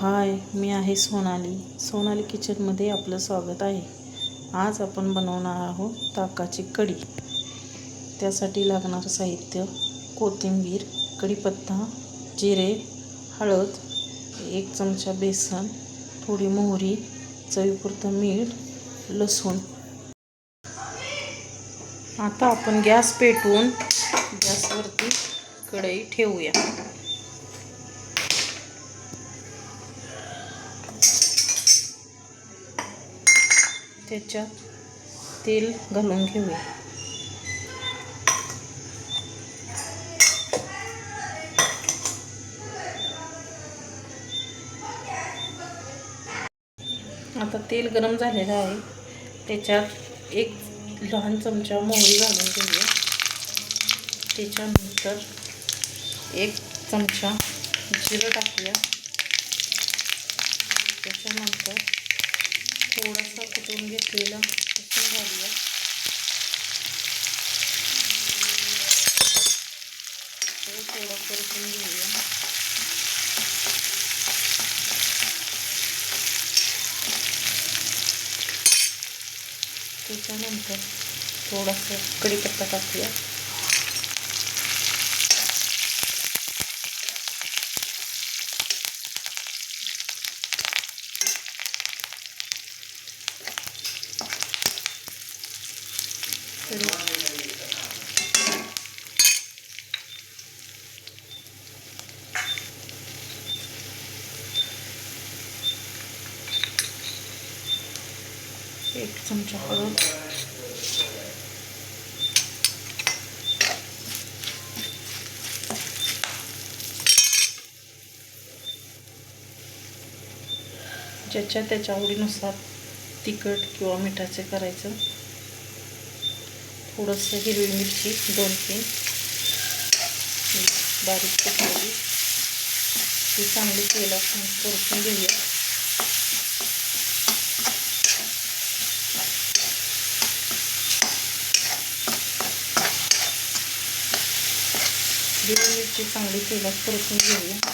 हाय मी आहे सोनाली. सोनाली किचनमध्ये आपलं स्वागत आहे. आज आपण बनवणार आहोत ताकाची कढी. त्यासाठी लागणारं साहित्य कोथिंबीर कढीपत्ता जिरे हळद एक चमचा बेसन थोडी मोहरी चवीपुरतं मीठ लसूण. आता आपण गॅस पेटवून गॅसवरती कढई ठेवूया. त्याच्यात तेल घालून घेऊया. आता तेल गरम झालेलं आहे. त्याच्यात एक लहान चमचा मोहरी घालून घेऊया. त्याच्यानंतर एक चमचा जिरं टाकूया. त्याच्यानंतर थोडासा कुटून घेतलेला लसूण घालूया. तो थोडा परतून घेऊया. त्याच्यानंतर थोडासा कढीपत्ता टाकूया. करू. एक चमचा हळद. ज्याच्या त्याच्या आवडीनुसार तिखट किंवा मिठाचे करायचं. थोडंसं हिरवी मिरची दोन तीन. बारीक कटलेली ती चांगली तेलात परतून घेऊया. हिरवी मिरची चांगली तेलात परतून घेऊया.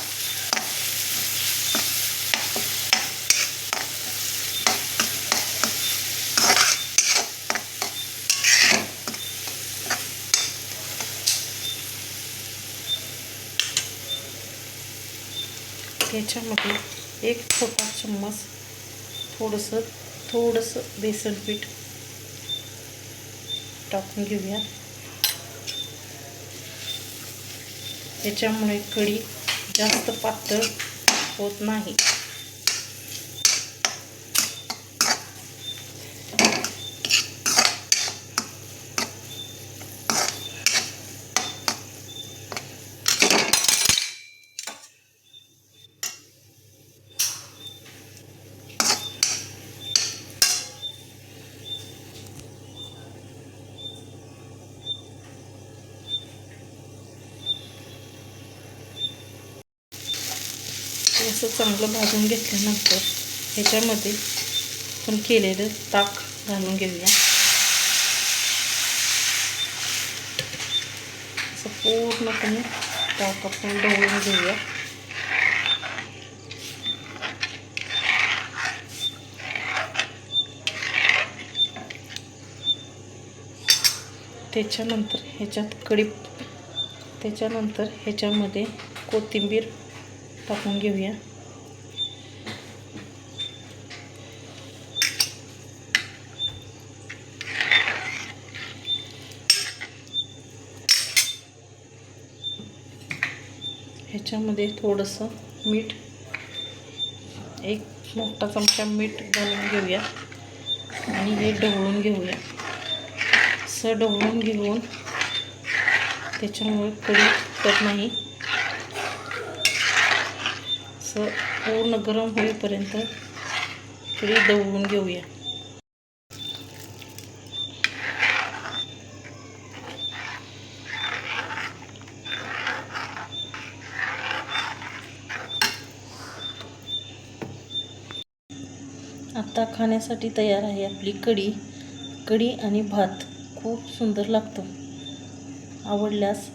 याच्यामध्ये एक छोटा चम्मच थोडंसं थोडंसं बेसन पीठ टाकून घेऊया. याच्यामुळे कढी जास्त पातळ होत नाही. असं चांगलं भाजून घेतल्यानंतर ह्याच्यामध्ये आपण केलेलं ताक घालून घेऊया. असं पूर्णपणे ताक आपण ढवळून घेऊया. त्याच्यानंतर ह्याच्यात कडीप त्याच्यानंतर ह्याच्यामध्ये कोथिंबीर टाकून घेऊया. ह्याच्यामध्ये थोडंसं मीठ एक मोठा चमचा मीठ घालून घेऊया आणि हे ढवळून घेऊया. असं ढवळून घेऊन त्याच्यामुळे कढी तर नाही. असं पूर्ण गरम होईपर्यंत कढी दवळून घेऊया. आता खाण्यासाठी तयार आहे आपली कढी. कढी आणि भात खूप सुंदर लागतो. आवडल्यास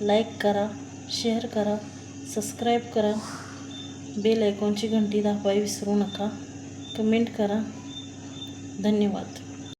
लाईक करा शेअर करा सबस्क्राईब करा. बेल आयकॉनची घंटी दाखवाय विसरू नका. कमेंट करा. धन्यवाद.